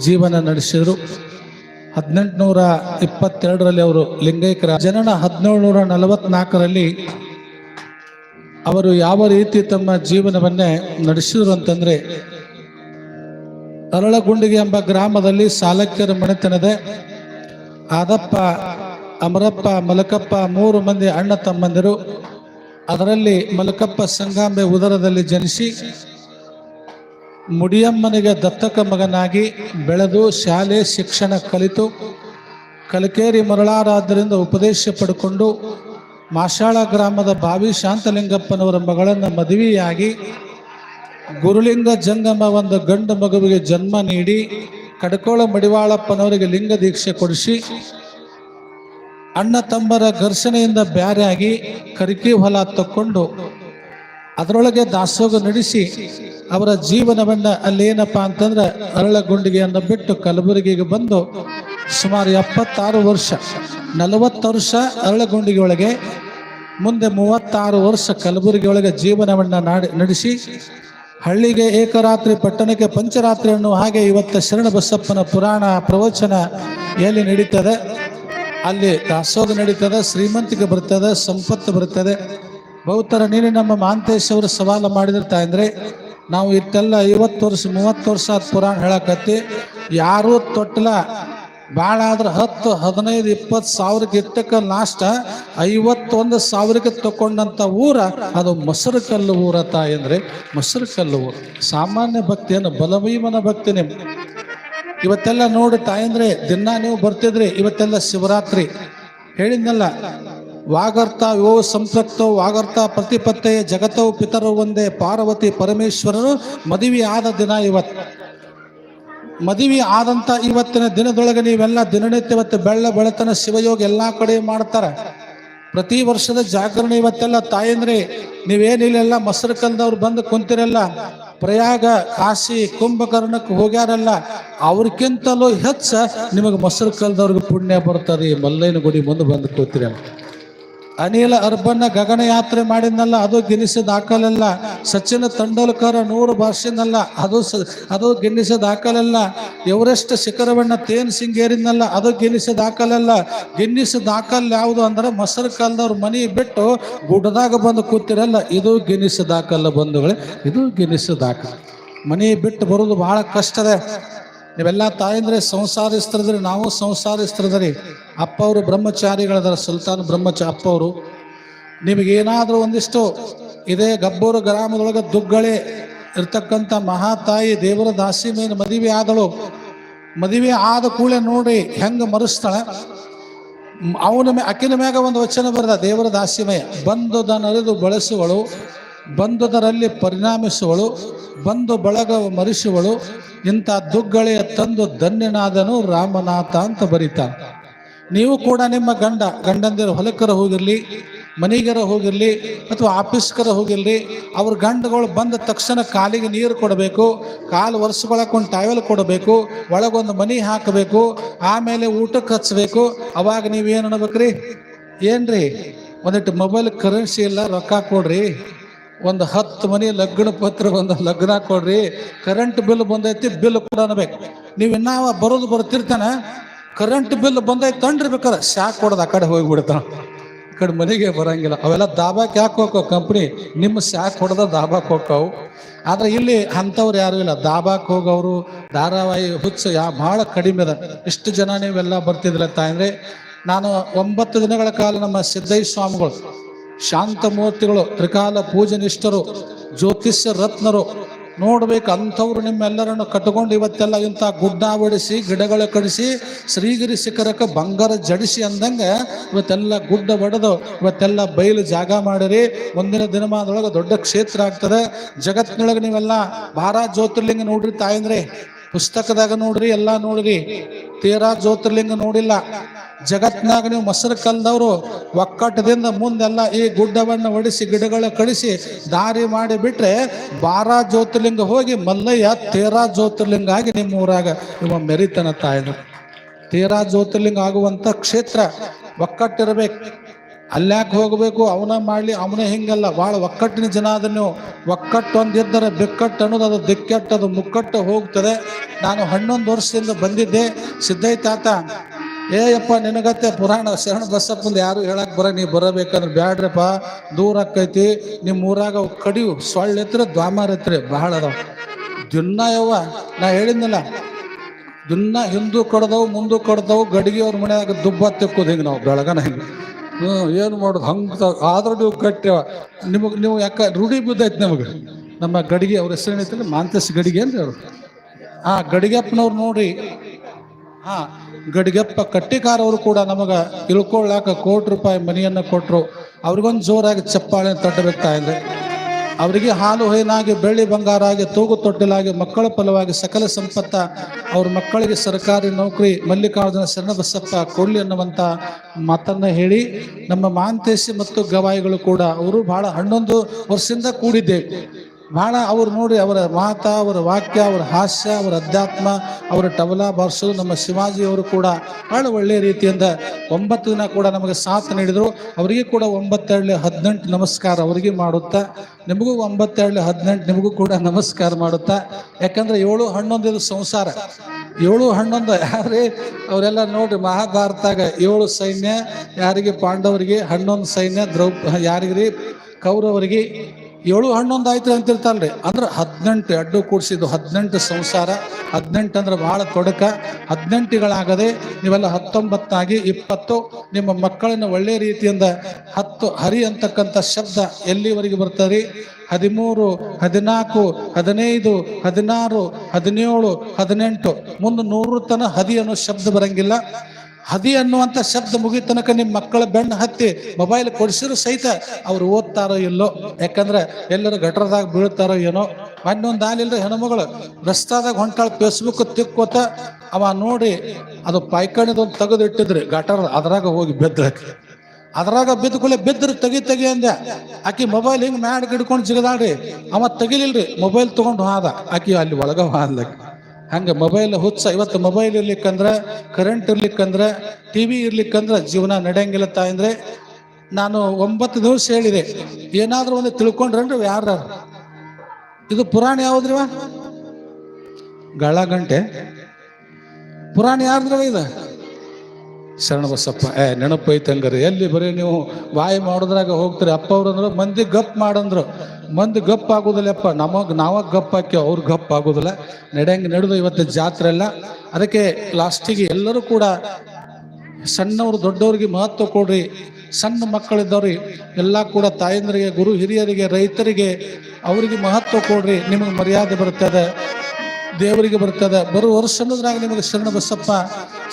ಜೀವನ ನಡೆಸಿದರು. ಹದಿನೆಂಟುನೂರ ಇಪ್ಪತ್ತೆರಡರಲ್ಲಿ ಅವರು ಲಿಂಗೈಕ್ಯರ ಜನನ ಹದಿನೇಳುನೂರ ನಲವತ್ನಾಲ್ಕರಲ್ಲಿ ಅವರು ಯಾವ ರೀತಿ ತಮ್ಮ ಜೀವನವನ್ನೇ ನಡೆಸಿದರು ಅಂತಂದರೆ, ಅರಳಗುಂಡಿಗೆ ಎಂಬ ಗ್ರಾಮದಲ್ಲಿ ಸಾಲಕ್ಯರ ಮನೆತನದೆ, ಆದಪ್ಪ, ಅಮರಪ್ಪ, ಮಲಕಪ್ಪ ಮೂರು ಮಂದಿ ಅಣ್ಣ ತಮ್ಮಂದಿರು ಅದರಲ್ಲಿ ಮಲಕಪ್ಪ ಸಂಗಾಂಬೆ ಉದರದಲ್ಲಿ ಜನಿಸಿ ಮುಡಿಯಮ್ಮನಿಗೆ ದತ್ತಕ ಮಗನಾಗಿ ಬೆಳೆದು ಶಾಲೆ ಶಿಕ್ಷಣ ಕಲಿತು ಕಲಕೇರಿ ಮರಳಾರಾದ್ದರಿಂದ ಉಪದೇಶ ಪಡ್ಕೊಂಡು ಮಾಷಾಳ ಗ್ರಾಮದ ಬಾವಿ ಶಾಂತಲಿಂಗಪ್ಪನವರ ಮಗಳನ್ನು ಮದುವೆಯಾಗಿ ಗುರುಲಿಂಗ ಜಂಗಮ ಒಂದು ಗಂಡು ಮಗುವಿಗೆ ಜನ್ಮ ನೀಡಿ ಕಡಕೋಳ ಮಡಿವಾಳಪ್ಪನವರಿಗೆ ಲಿಂಗ ದೀಕ್ಷೆ ಕೊಡಿಸಿ ಅಣ್ಣ ತಮ್ಮರ ಘರ್ಷಣೆಯಿಂದ ಬ್ಯಾರೆಯಾಗಿ ಕರಿಕೆ ಹೊಲ ತಕ್ಕೊಂಡು ಅದರೊಳಗೆ ದಾಸೋಗ ನಡೆಸಿ ಅವರ ಜೀವನವನ್ನ ಅಲ್ಲೇನಪ್ಪ ಅಂತಂದ್ರೆ ಅರಳಗುಂಡಿಗೆಯನ್ನು ಬಿಟ್ಟು ಕಲಬುರಗಿಗೆ ಬಂದು ಸುಮಾರು ಎಪ್ಪತ್ತಾರು ವರ್ಷ, ನಲವತ್ತು ವರ್ಷ ಅರಳಗುಂಡಿಗೆ ಒಳಗೆ ಮುಂದೆ ಮೂವತ್ತಾರು ವರ್ಷ ಕಲಬುರಗಿ ಒಳಗೆ ಜೀವನವನ್ನ ನಾಡಿ ನಡೆಸಿ ಹಳ್ಳಿಗೆ ಏಕರಾತ್ರಿ, ಪಟ್ಟಣಕ್ಕೆ ಪಂಚರಾತ್ರಿ ಅನ್ನುವ ಹಾಗೆ ಇವತ್ತು ಶರಣ ಬಸಪ್ಪನ ಪುರಾಣ ಪ್ರವಚನ ಎಲ್ಲಿ ನಡೀತದೆ? ಅಲ್ಲಿ ದಾಸೋಹ ನಡೀತದೆ, ಶ್ರೀಮಂತಿಕೆ ಬರ್ತದೆ, ಸಂಪತ್ತು ಬರ್ತದೆ. ಬಹುತರ ನೀನು ನಮ್ಮ ಮಾಂತೇಶ್ ಅವರು ಸವಾಲು ಮಾಡಿದಿರ್ತಾ ಅಂದ್ರೆ ನಾವು ಇಟ್ಟೆಲ್ಲ ಐವತ್ತು ವರ್ಷ, ಮೂವತ್ತು ವರ್ಷ ಆದ ಪುರಾಣ ಹೇಳಕತ್ತಿ, ಯಾರೂ ತೊಟ್ಟಲ ಭಾಳ ಆದ್ರೆ ಹತ್ತು, ಹದಿನೈದು, ಇಪ್ಪತ್ತು ಸಾವಿರಕ್ಕೆ ಇಟ್ಟಕ್ಕ ಲಾಸ್ಟ್ ಐವತ್ತೊಂದು ಸಾವಿರಕ್ಕೆ ತಕೊಂಡಂತ ಊರ, ಅದು ಮೊಸರು ಕಲ್ಲು ಊರ ತಾಯಿ ಅಂದ್ರೆ ಮೊಸರು ಕಲ್ಲು ಸಾಮಾನ್ಯ ಭಕ್ತಿಯನ್ನು ಬಲಭೀಮನ ಭಕ್ತಿ ನಿಮ್ ಇವತ್ತೆಲ್ಲ ನೋಡಿ ತಾಯಂದ್ರೆ, ದಿನ ನೀವು ಬರ್ತಿದ್ರಿ, ಇವತ್ತೆಲ್ಲ ಶಿವರಾತ್ರಿ. ಹೇಳಿದ್ನಲ್ಲ, ವಾಗರ್ತ ಯೋ ಸಂಸತ್ತೋ ವಾಗರ್ತ ಪ್ರತಿಪತ್ತೆ ಜಗತ್ತೋ ಪಿತರು ಒಂದೇ ಪಾರ್ವತಿ ಪರಮೇಶ್ವರರು, ಮದುವೆ ಆದ ದಿನ ಇವತ್ತು ಮದುವೆ ಆದಂತ ಇವತ್ತಿನ ದಿನದೊಳಗೆ ನೀವೆಲ್ಲ ದಿನನಿತ್ಯ ಇವತ್ತು ಬೆಳ್ಳ ಬೆಳತನ ಶಿವಯೋಗ ಎಲ್ಲಾ ಕಡೆ ಮಾಡ್ತಾರೆ. ಪ್ರತಿ ವರ್ಷದ ಜಾಗರಣೆ ಇವತ್ತೆಲ್ಲ ತಾಯಂದ್ರಿ ನೀವೇನಿಲ್ಲೆಲ್ಲ ಮೊಸರು ಕಲ್ದವ್ರು ಬಂದು ಕುಂತಿರಲ್ಲ ಪ್ರಯಾಗ ಕಾಶಿ ಕುಂಭಕರ್ಣಕ್ಕೆ ಹೋಗ್ಯಾರಲ್ಲ, ಅವ್ರಿಗಿಂತಲೂ ಹೆಚ್ಚ ನಿಮಗೆ ಮೊಸರು ಕಲ್ದವ್ರಿಗೆ ಪುಣ್ಯ ಬರ್ತದೆ. ಈ ಮಲ್ಲಯ್ಯನ ಗುಡಿ ಮುಂದೆ ಬಂದು ಕೂತಿರಲ್ಲ ಅನಿಲ ಅರ್ಬನ್ನ ಗಗನಯಾತ್ರೆ ಮಾಡಿದ್ನಲ್ಲ, ಅದು ಗಿನ್ನಿಸ ದಾಖಲೆಲ್ಲ ಸಚಿನ್ ತೆಂಡೂಲ್ಕರ್ ನೂರು ಭಾಷೆನಲ್ಲ ಅದು ಅದು ಗಿನ್ನಿಸ ದಾಖಲೆಲ್ಲ ಎವರೆಸ್ಟ್ ಶಿಖರವನ್ನ ತೇನ್ ಸಿಂಗ್ ಏರಿದ್ನಲ್ಲ, ಅದು ಗಿನ್ನಿಸ ದಾಖಲೆಲ್ಲ ಗಿನ್ನಿಸ ದಾಖಲೆ ಯಾವುದು ಅಂದ್ರೆ ಮೊಸರು ಕಾಲದವ್ರ ಮನಿ ಬಿಟ್ಟು ಗುಡ್ಡದಾಗ ಬಂದು ಕೂತಿರಲ್ಲ, ಇದು ಗಿನ್ನಿಸ ದಾಖಲ್ಲ ಬಂಧುಗಳೇ, ಇದು ಗಿನ್ನಿಸ ದಾಖಲೆ ಮನಿ ಬಿಟ್ಟು ಬರೋದು ಬಹಳ ಕಷ್ಟದೆ ನೀವೆಲ್ಲ ತಾಯಂದ್ರೆ ಸಂಸಾರಿಸ್ತಿರದ್ರಿ ನಾವು ಸಂಸಾರಿಸ್ತಿರಿದ್ರಿ ಅಪ್ಪ ಅವರು ಬ್ರಹ್ಮಚಾರಿಗಳದಾರ, ಸುಲ್ತಾನ್ ಬ್ರಹ್ಮಚ ಅಪ್ಪ ಅವರು ನಿಮಗೇನಾದರೂ ಒಂದಿಷ್ಟು ಇದೇ ಗಬ್ಬೂರು ಗ್ರಾಮದೊಳಗೆ ದುಗ್ಗಳೆ ಇರ್ತಕ್ಕಂಥ ಮಹಾತಾಯಿ ದೇವರ ದಾಸಿ ಮೇಲೆ ಮದುವೆ ಆದಳು. ಮದುವೆ ಆದ ಕೂಡಲೇ ನೋಡಿ ಹೆಂಗೆ ಮರುಸ್ತಾಳ. ಅವನ ಮೇ ಅಕ್ಕಿನ ಮ್ಯಾಗ ಒಂದು ವಚನ ಬರೆದ, ದೇವರ ದಾಸಿಮಯ ಬಂದುದನರಿದು ಬಳಸುವಳು. ಬಂದುದರಲ್ಲಿ ಪರಿಣಾಮಿಸುವಳು, ಬಂದು ಬಳಗ ಮರಿಸುವಳು, ಇಂಥ ದುಗ್ಗಳೆಯ ತಂದು ಧನ್ಯನಾದನು ರಾಮನಾಥ ಅಂತ ಬರೀತಾನೆ. ನೀವು ಕೂಡ ನಿಮ್ಮ ಗಂಡ, ಗಂಡಂದಿರ ಹೊಲಕರ ಹೋಗಿರಲಿ, ಮನೆಗರ ಹೋಗಿರಲಿ, ಅಥವಾ ಆಫೀಸ್ಕರ ಹೋಗಿರಲಿ, ಅವ್ರ ಗಂಡಗಳು ಬಂದ ತಕ್ಷಣ ಕಾಲಿಗೆ ನೀರು ಕೊಡಬೇಕು, ಕಾಲು ಒರೆಸ್ಕೊಳಕ್ಕೆ ಒಂದು ಟವೆಲ್ ಕೊಡಬೇಕು ಒಳಗೊಂದು ಮನಿ ಹಾಕಬೇಕು, ಆಮೇಲೆ ಊಟಕ್ಕೆ ಹಚ್ಚಬೇಕು. ಅವಾಗ ನೀವೇನು ಅನ್ಬೇಕ್ರಿ? ಏನ್ರಿ? ಒಂದಿಟ್ಟು ಮೊಬೈಲ್ ಕರೆನ್ಸಿ ಇಲ್ಲ ರೊಕ್ಕ ಕೊಡ್ರಿ. ಒಂದು ಹತ್ತು ಮನಿ ಲಗ್ನ ಪತ್ರ ಒಂದು ಲಗ್ನ ಕೊಡ್ರಿ ಕರೆಂಟ್ ಬಿಲ್ ಬಂದೈತಿ ಬಿಲ್ ಕೂಡ ಅನ್ಬೇಕು ನೀವು ಇನ್ನಾವ ಬರೋದು ಬರ್ತಿರ್ತಾನೆ ಕರೆಂಟ್ ಬಿಲ್ ಬಂದೈತೆ ತಂಡ್ರಿ ಬೇಕಾದ್ರೆ ಶಾಕ್ ಕೊಡೋದು ಆ ಕಡೆ ಹೋಗ್ಬಿಡ್ತಾನ. ಈ ಕಡೆ ಮನೆಗೆ ಬರಂಗಿಲ್ಲ. ಅವೆಲ್ಲ ದಾಬಾಕ್ ಯಾಕೆ ಹೋಗೋ ಕಂಪ್ನಿ ನಿಮ್ಮ ಶಾಕ್ ಹೊಡೆದ ದಾಬಾಕ್ ಹೋಗ್ತಾವು. ಆದ್ರೆ ಇಲ್ಲಿ ಅಂಥವ್ರು ಯಾರು ಇಲ್ಲ. ದಾಬಾಕ್ ಹೋಗೋರು ಧಾರಾವಾಹಿ ಹುಚ್ಚು ಯಾ ಭಾಳ ಕಡಿಮೆ ಅದ. ಇಷ್ಟು ಜನ ನೀವೆಲ್ಲ ಬರ್ತಿದ್ರಲ್ಲ ತಾಯಂದ್ರೆ, ನಾನು ಒಂಬತ್ತು ದಿನಗಳ ಕಾಲ ನಮ್ಮ ಸಿದ್ದಯ್ಯ ಸ್ವಾಮಿಗಳು ಶಾಂತ ಮೂರ್ತಿಗಳು, ತ್ರಿಕಾಲ ಪೂಜನಿಷ್ಠರು, ಜ್ಯೋತಿಷ್ಯ ರತ್ನರು ನೋಡ್ಬೇಕು ಅಂಥವ್ರು ನಿಮ್ಮೆಲ್ಲರನ್ನು ಕಟ್ಕೊಂಡು ಇವತ್ತೆಲ್ಲ ಇಂಥ ಗುಡ್ಡ ಒಡಿಸಿ ಗಿಡಗಳ ಕಡಿಸಿ, ಶ್ರೀಗಿರಿ ಶಿಖರಕ್ಕೆ ಬಂಗಾರ ಜಡಿಸಿ ಅಂದಂಗೆ ಇವತ್ತೆಲ್ಲ ಗುಡ್ಡ ಒಡೆದು ಇವತ್ತೆಲ್ಲ ಬಯಲು ಜಾಗ ಮಾಡಿರಿ. ಮುಂದಿನ ದಿನಮಾನದೊಳಗೆ ದೊಡ್ಡ ಕ್ಷೇತ್ರ ಆಗ್ತದೆ. ಜಗತ್ತಿನೊಳಗೆ ನೀವೆಲ್ಲ ಭಾರ ಜ್ಯೋತಿರ್ಲಿಂಗ ನೋಡ್ರಿ ತಾಯಂದ್ರೆ. ಪುಸ್ತಕದಾಗ ನೋಡ್ರಿ, ಎಲ್ಲ ನೋಡ್ರಿ. ತೇರಾ ಜ್ಯೋತಿರ್ಲಿಂಗ ನೋಡಿಲ್ಲ. ಜಗತ್ನಾಗ ನೀವು ಮೊಸರು ಕಲ್ದವರು ಒಕ್ಕಟ್ಟದಿಂದ ಮುಂದೆಲ್ಲ ಈ ಗುಡ್ಡವನ್ನು ಒಡಿಸಿ ಗಿಡಗಳ ಕಳಿಸಿ ದಾರಿ ಮಾಡಿ ಬಿಟ್ರೆ ಬಾರಾ ಜ್ಯೋತಿರ್ಲಿಂಗ ಹೋಗಿ ಮಲ್ಲಯ್ಯ ತೇರಾ ಜ್ಯೋತಿರ್ಲಿಂಗ ಆಗಿ ನಿಮ್ಮ ಊರಾಗ ನಿಮ್ಮ ಮೆರಿತನ ತಾಯಿದ್ರು ತೇರಾ ಜ್ಯೋತಿರ್ಲಿಂಗ ಆಗುವಂತ ಕ್ಷೇತ್ರ ಒಕ್ಕಟ್ಟಿರ್ಬೇಕು. ಅಲ್ಯಾಕೆ ಹೋಗಬೇಕು, ಅವನ ಮಾಡಲಿ, ಅವನೇ ಹಿಂಗಲ್ಲ ಭಾಳ ಒಕ್ಕಟ್ಟಿನ ಜನ ಅದನ್ನು ಒಕ್ಕಟ್ಟು ಒಂದಿದ್ದರೆ ಬಿಕ್ಕಟ್ಟು ಅನ್ನೋದು ಅದು ದಿಕ್ಕಟ್ಟು ಅದು ಮುಕ್ಕಟ್ಟು ಹೋಗ್ತದೆ. ನಾನು ಹನ್ನೊಂದು ವರ್ಷದಿಂದ ಬಂದಿದ್ದೆ. ಸಿದ್ದೈತಾತ ತಾತ ಏ ಅಪ್ಪ ನಿನಗತ್ತೆ ಪುರಾಣ, ಶರಣ ಬಸಪ್ಪಂದು ಯಾರು ಹೇಳಕ್ ಬರ, ನೀ ಬರಬೇಕಂದ್ರೆ ಬ್ಯಾಡ್ರಪ್ಪ, ದೂರ ಆಕೈತಿ ನಿಮ್ಮ ಊರಾಗ ಅವು ಕಡಿವು ಸೊಳ್ಳೆ ಎತ್ತರ ದ್ವಾಮಾರ ಎತ್ತರ ಭಾಳ ಅದಾವ. ದಿನ ಯವ್ವ, ನಾ ಹೇಳಿದ್ನಲ್ಲ ದಿನ್ನ ಹಿಂದೂ ಕಡ್ದವು, ಮುಂದೂ ಕಡ್ದವು ಗಡಿಗೆ ಅವ್ರ ಮನ್ಯಾಗ ದುಬ್ಬ ತೆಕ್ಕೋದು ಹಿಂಗೆ ನಾವು, ಬೆಳಗನ ಹಿಂಗೆ. ಹ್ಞೂ ಏನು ಮಾಡೋದು, ಹಂಗೆ ಆದ್ರೂ ನೀವು ಕಟ್ಟೆವ ನಿಮಗೆ, ನೀವು ಯಾಕೆ, ರೂಢಿ ಬಿದ್ದೈತೆ ನಮಗೆ. ನಮ್ಮ ಗಡಿಗೆ, ಅವ್ರ ಹೆಸರು ಏನೈತಿಲ್ಲ ಮಾಂತಸ್ ಗಡಿಗೆ ಅಂದ್ರೆ ಅವರು. ಆ ಗಡಿಗೆಪ್ಪನವ್ರು ನೋಡ್ರಿ, ಹಾ ಗಡಿಗೆಪ್ಪ ಕಟ್ಟಿಕಾರ ಅವರು ಕೂಡ ನಮಗೆ ಇಳ್ಕೊಳ್ಳಾಕ ಕೋಟಿ ರೂಪಾಯಿ ಮನೆಯನ್ನ ಕೊಟ್ಟರು ಅವ್ರಿಗೊಂದು ಜೋರಾಗಿ ಚಪ್ಪಾಳೆ ತಟ್ಟಬೇಕು ತಾಯಿದ್ರೆ. ಅವರಿಗೆ ಹಾಲು ಹೈನಾಗಿ, ಬೆಳ್ಳಿ ಬಂಗಾರ ಆಗಿ ತೂಗು ತೊಟ್ಟಿಲಾಗಿ, ಮಕ್ಕಳ ಫಲವಾಗಿ ಸಕಲ ಸಂಪತ್ತ ಅವ್ರ ಮಕ್ಕಳಿಗೆ ಸರ್ಕಾರಿ ನೌಕರಿ ಮಲ್ಲಿಕಾರ್ಜುನ ಶರಣಬಸಪ್ಪ ಕೊಡ್ಲಿ ಅನ್ನುವಂಥ ಮಾತನ್ನ ಹೇಳಿ ನಮ್ಮ ಮಾಂತೇಶಿ ಮತ್ತು ಗವಾಯಿಗಳು ಕೂಡ, ಅವರು ಬಹಳ ಹನ್ನೊಂದು ವರ್ಷದಿಂದ ಕೂಡಿದ್ದೇವೆ ಬಹಳ ಅವ್ರು ನೋಡಿ ಅವರ ಮಾತ, ಅವರ ವಾಕ್ಯ, ಅವರ ಹಾಸ್ಯ, ಅವರ ಅಧ್ಯಾತ್ಮ, ಅವರ ಟಬಲಾ ಬಾರ್ಸು, ನಮ್ಮ ಶಿವಾಜಿಯವರು ಕೂಡ ಬಹಳ ಒಳ್ಳೆಯ ರೀತಿಯಿಂದ ಒಂಬತ್ತು ದಿನ ಕೂಡ ನಮಗೆ ಸಾಥ್ ನೀಡಿದರು. ಅವರಿಗೆ ಕೂಡ ಒಂಬತ್ತೆರಡು ಹದಿನೆಂಟು ನಮಸ್ಕಾರ ಅವರಿಗೆ ಮಾಡುತ್ತಾ, ನಿಮಗೂ ಒಂಬತ್ತೆರಡು ಹದಿನೆಂಟು ನಿಮಗೂ ಕೂಡ ನಮಸ್ಕಾರ ಮಾಡುತ್ತಾ. ಯಾಕಂದ್ರೆ ಏಳು ಹನ್ನೊಂದು ಇದು ಸಂಸಾರ. ಏಳು ಹನ್ನೊಂದು, ಯಾರೇ ಅವರೆಲ್ಲ ನೋಡ್ರಿ ಮಹಾಭಾರತಾಗ ಏಳು ಸೈನ್ಯ, ಯಾರಿಗೆ ಪಾಂಡವರಿಗೆ ಹನ್ನೊಂದು ಸೈನ್ಯ, ದ್ರೌಪ ಯಾರಿಗ್ರಿ ಕೌರವರಿಗೆ ಏಳು ಹನ್ನೊಂದು ಆಯ್ತು ಅಂತಿರ್ತಾರಲ್ರಿ ಅಂದ್ರೆ ಹದಿನೆಂಟು ಅಡ್ಡು ಕೂಡಿಸಿದ್ದು, ಹದಿನೆಂಟು ಸಂಸಾರ, ಹದಿನೆಂಟು ಅಂದ್ರೆ ಭಾಳ ತೊಡಕ, ಹದಿನೆಂಟುಗಳಾಗದೆ ನೀವೆಲ್ಲ ಹತ್ತೊಂಬತ್ತಾಗಿ ಇಪ್ಪತ್ತು, ನಿಮ್ಮ ಮಕ್ಕಳನ್ನು ಒಳ್ಳೆಯ ರೀತಿಯಿಂದ ಹತ್ತು ಹರಿ ಅಂತಕ್ಕಂಥ ಶಬ್ದ ಎಲ್ಲಿವರೆಗೆ ಬರ್ತದೆ ಹದಿಮೂರು, ಹದಿನಾಲ್ಕು, ಹದಿನೈದು, ಹದಿನಾರು, ಹದಿನೇಳು, ಹದಿನೆಂಟು. ಮುಂದೆ ನೂರು ತನ ಹದಿ ಅನ್ನೋ ಶಬ್ದ ಬರಂಗಿಲ್ಲ. ಹದಿ ಅನ್ನುವಂಥ ಶಬ್ದ ಮುಗಿದ ತನಕ ನಿಮ್ಮ ಮಕ್ಕಳ ಬೆನ್ನು ಹತ್ತಿ ಮೊಬೈಲ್ ಕೊಡಿಸಿದ್ರು ಸಹಿತ ಅವ್ರು ಓದ್ತಾರೋ ಇಲ್ಲೋ? ಯಾಕಂದ್ರೆ ಎಲ್ಲರೂ ಗಟ್ರದಾಗ ಬೀಳ್ತಾರೋ ಏನೋ? ಮಣ್ಣೊಂದು ಆಲಿಲ್ರಿ ಹೆಣ್ಮಗಳು ರಸ್ತಾದಾಗ ಹೊಂಟಾಳ ಫೇಸ್ಬುಕ್ ತಿಕ್ಕೋತ ಅವ ನೋಡಿ ಅದು ಪಾಯ್ಕಣಿದೊಂದು ತೆಗೆದು ಇಟ್ಟಿದ್ರಿ ಗಟರ್ ಅದ್ರಾಗ ಹೋಗಿ ಬೆದ್ರಕ್ಕೆ ಅದ್ರಾಗ ಬಿದ್ದ ಕೂಡಲೇ ಬಿದ್ದರು ತೆಗಿ ತೆಗಿ ಅಂದೆ. ಆಕಿ ಮೊಬೈಲ್ ಹಿಂಗೆ ಮ್ಯಾಡ್ ಗಿಡ್ಕೊಂಡು ಜಿಗದಾಡ್ರಿ ಅವ ತೆಗಿಲಿಲ್ರಿ ಮೊಬೈಲ್ ತೊಗೊಂಡು ಹಾದ. ಆಕಿ ಅಲ್ಲಿ ಒಳಗ ಹಾದ್ಲಕ್ಕೆ ಹಂಗೆ ಮೊಬೈಲ್ ಹುಚ್ಚ. ಇವತ್ತು ಮೊಬೈಲ್ ಇರ್ಲಿಕ್ಕಂದ್ರೆ ಕರೆಂಟ್ ಇರ್ಲಿಕ್ಕಂದ್ರೆ ಟಿ ವಿ ಇರ್ಲಿಕ್ಕಂದ್ರೆ ಜೀವನ ನಡೆಯಂಗಿಲ್ಲ ತಾಯಂದ್ರೆ, ನಾನು ಒಂಬತ್ತು ದಿವಸ ಹೇಳಿದೆ, ಏನಾದರೂ ಒಂದು ತಿಳ್ಕೊಂಡ್ರನ್ರಿ ಯಾರು? ಇದು ಪುರಾಣ ಯಾವ್ದ್ರಿವ? ಗಳ ಗಂಟೆ. ಪುರಾಣ ಯಾರ್ದ್ರವ ಇದು? ಶರಣಬಸಪ್ಪ, ಏ ನೆನಪು ಐತೆ ಹಂಗಾರೆ ಎಲ್ಲಿ ಬರೀ ನೀವು ವಾಯಿ ಮಾಡೋದ್ರಾಗ ಹೋಗ್ತೀರಿ? ಅಪ್ಪ ಅವ್ರು ಅಂದ್ರೆ, ಮಂದಿ ಗಪ್ ಮಾಡಂದ್ರು. ಮಂದಿ ಗಪ್ ಆಗೋದಿಲ್ಲಪ್ಪ ನಮಗೆ, ನಾವಾಗ ಗಪ್ ಹಾಕಿ ಅವ್ರು ಗಪ್ ಆಗೋದಿಲ್ಲ. ನಡೆಯಂಗೆ ನಡೆದು ಇವತ್ತು ಜಾತ್ರೆ ಎಲ್ಲ ಅದಕ್ಕೆ ಲಾಸ್ಟಿಗೆ ಎಲ್ಲರೂ ಕೂಡ ಸಣ್ಣವರು, ದೊಡ್ಡವ್ರಿಗೆ ಮಹತ್ವ ಕೊಡ್ರಿ. ಸಣ್ಣ ಮಕ್ಕಳಿದ್ದವ್ರಿ, ಎಲ್ಲ ಕೂಡ ತಾಯಂದ್ರಿಗೆ, ಗುರು ಹಿರಿಯರಿಗೆ, ರೈತರಿಗೆ ಅವರಿಗೆ ಮಹತ್ವ ಕೊಡ್ರಿ. ನಿಮಗೆ ಮರ್ಯಾದೆ ಬರ್ತದೆ, ದೇವರಿಗೆ ಬರ್ತದೆ. ಬರೋ ಅನ್ನೋದ್ರಾಗ ನಿಮಗೆ ಶರಣ ಬಸಪ್ಪ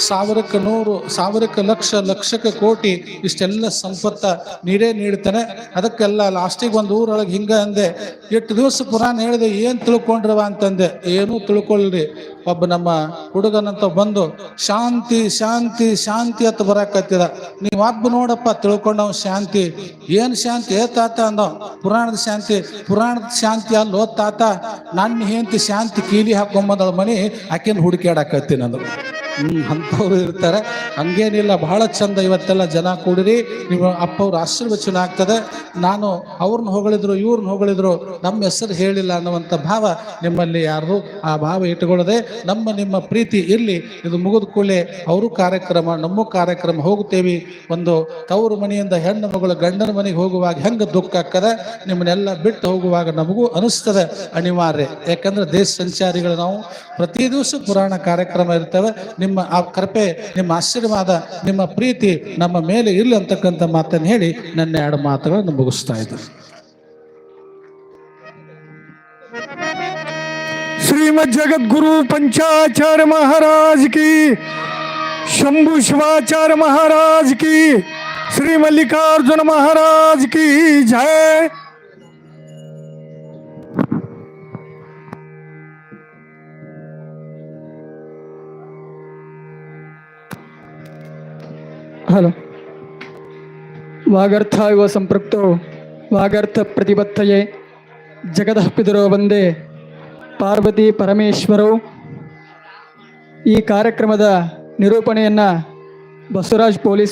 ಸಾವಿರಕ್ಕೆ ನೂರು, ಸಾವಿರಕ್ಕೆ ಲಕ್ಷ, ಲಕ್ಷಕ್ಕೆ ಕೋಟಿ ಇಷ್ಟೆಲ್ಲ ಸಂಪತ್ತ ನೀಡೇ ನೀಡ್ತಾನೆ. ಅದಕ್ಕೆಲ್ಲ ಲಾಸ್ಟಿಗೆ ಒಂದು ಊರೊಳಗೆ ಹಿಂಗ ಅಂದೆ, ಎಷ್ಟು ದಿವಸ ಪುರಾಣ ಹೇಳಿದೆ, ಏನು ತಿಳ್ಕೊಂಡ್ರವ? ಅಂತಂದೆ, ಏನೂ ತಿಳ್ಕೊಳ್ಳ್ರಿ ಒಬ್ಬ ನಮ್ಮ ಹುಡುಗನಂತ ಬಂದು, ಶಾಂತಿ ಶಾಂತಿ ಶಾಂತಿ ಅಂತ ಬರಾಕತ್ತಿದ. ನೀವು ಒಬ್ಬ ನೋಡಪ್ಪ, ತಿಳ್ಕೊಂಡವ್ ಶಾಂತಿ. ಏನು ಶಾಂತಿ? ಏ ತಾತ, ಅಂದವ್. ಪುರಾಣದ ಶಾಂತಿ ಪುರಾಣದ ಶಾಂತಿ ಅಲ್ಲೋ ತಾತ. ನನ್ನ ಹೆಂಡತಿ ಶಾಂತಿ ಕೀಲಿ ಹಾಕೊಂಬಂದಳ ಮನೆ, ಆಕೆನ ಹುಡುಕ್ಯಾಡಕತ್ತೀನಿ ಅಂದ್ರು ಅಂಥವ್ರು ಇರ್ತಾರೆ. ಹಂಗೇನಿಲ್ಲ, ಬಹಳ ಚಂದ ಇವತ್ತೆಲ್ಲ ಜನ ಕೂಡಿರಿ. ನಿಮ್ಮ ಅಪ್ಪ ಅವ್ರ ಆಶೀರ್ವಚನ ಆಗ್ತದೆ. ನಾನು ಅವ್ರನ್ನ ಹೊಗಳಿದ್ರು ಇವ್ರನ್ನ ಹೊಗಳಿದ್ರು, ನಮ್ಮ ಹೆಸರು ಹೇಳಿಲ್ಲ ಅನ್ನುವಂಥ ಭಾವ ನಿಮ್ಮಲ್ಲಿ ಯಾರು ಆ ಭಾವ ಇಟ್ಟುಕೊಳ್ಳದೆ ನಮ್ಮ ನಿಮ್ಮ ಪ್ರೀತಿ ಇರಲಿ. ಇದು ಮುಗಿದ ಕೂಡಲೇ ಅವರು ಕಾರ್ಯಕ್ರಮ, ನಮ್ಮ ಕಾರ್ಯಕ್ರಮ ಹೋಗುತ್ತೇವೆ. ಒಂದು ತವರು ಮನೆಯಿಂದ ಹೆಣ್ಣು ಮಗಳು ಗಂಡನ ಮನೆಗೆ ಹೋಗುವಾಗ ಹೆಂಗೆ ದುಃಖ ಆಗ್ತದೆ? ನಿಮ್ಮನ್ನೆಲ್ಲ ಬಿಟ್ಟು ಹೋಗುವಾಗ ನಮಗೂ ಅನಿಸ್ತದೆ. ಅನಿವಾರ್ಯ. ಯಾಕಂದ್ರೆ ದೇಶ ಸಂಚಾರಿಗಳು ನಾವು ಪ್ರತಿ ದಿವಸ ಪುರಾಣ ಕಾರ್ಯಕ್ರಮ ಇರ್ತವೆ. ನಿಮ್ಮ ನಿಮ್ಮ ಆ ಕೃಪೆ, ನಿಮ್ಮ ಆಶೀರ್ವಾದ, ನಿಮ್ಮ ಪ್ರೀತಿ ನಮ್ಮ ಮೇಲೆ ಇಲ್ಲ ಅಂತಕ್ಕಂಥ ಮಾತನ್ನು ಹೇಳಿ ನನ್ನ ಎರಡು ಮಾತುಗಳನ್ನು ಮುಗಿಸ್ತಾ ಇದ್ದರು ಶ್ರೀಮದ್ ಜಗದ್ಗುರು ಪಂಚಾಚಾರ್ಯ ಮಹಾರಾಜ್ ಕಿ, ಶಂಭು ಶಿವಾಚಾರ್ಯ ಮಹಾರಾಜ್ ಕಿ, ಶ್ರೀ ಮಲ್ಲಿಕಾರ್ಜುನ ಮಹಾರಾಜ್ ಕಿ, ಜಯ ಹಲೋ. ವಾಗರ್ಥ ಇವ ಸಂಪೃಕ್ತೋ, ವಾಗರ್ಥ ಪ್ರತಿಬದ್ಧಯೇ ಜಗದ ಪಿತರೋ ಬಂದೇ, ಪಾರ್ವತಿ ಪರಮೇಶ್ವರೋ. ಈ ಕಾರ್ಯಕ್ರಮದ ನಿರೂಪಣೆಯನ್ನು ಬಸವರಾಜ್ ಪೊಲೀಸ್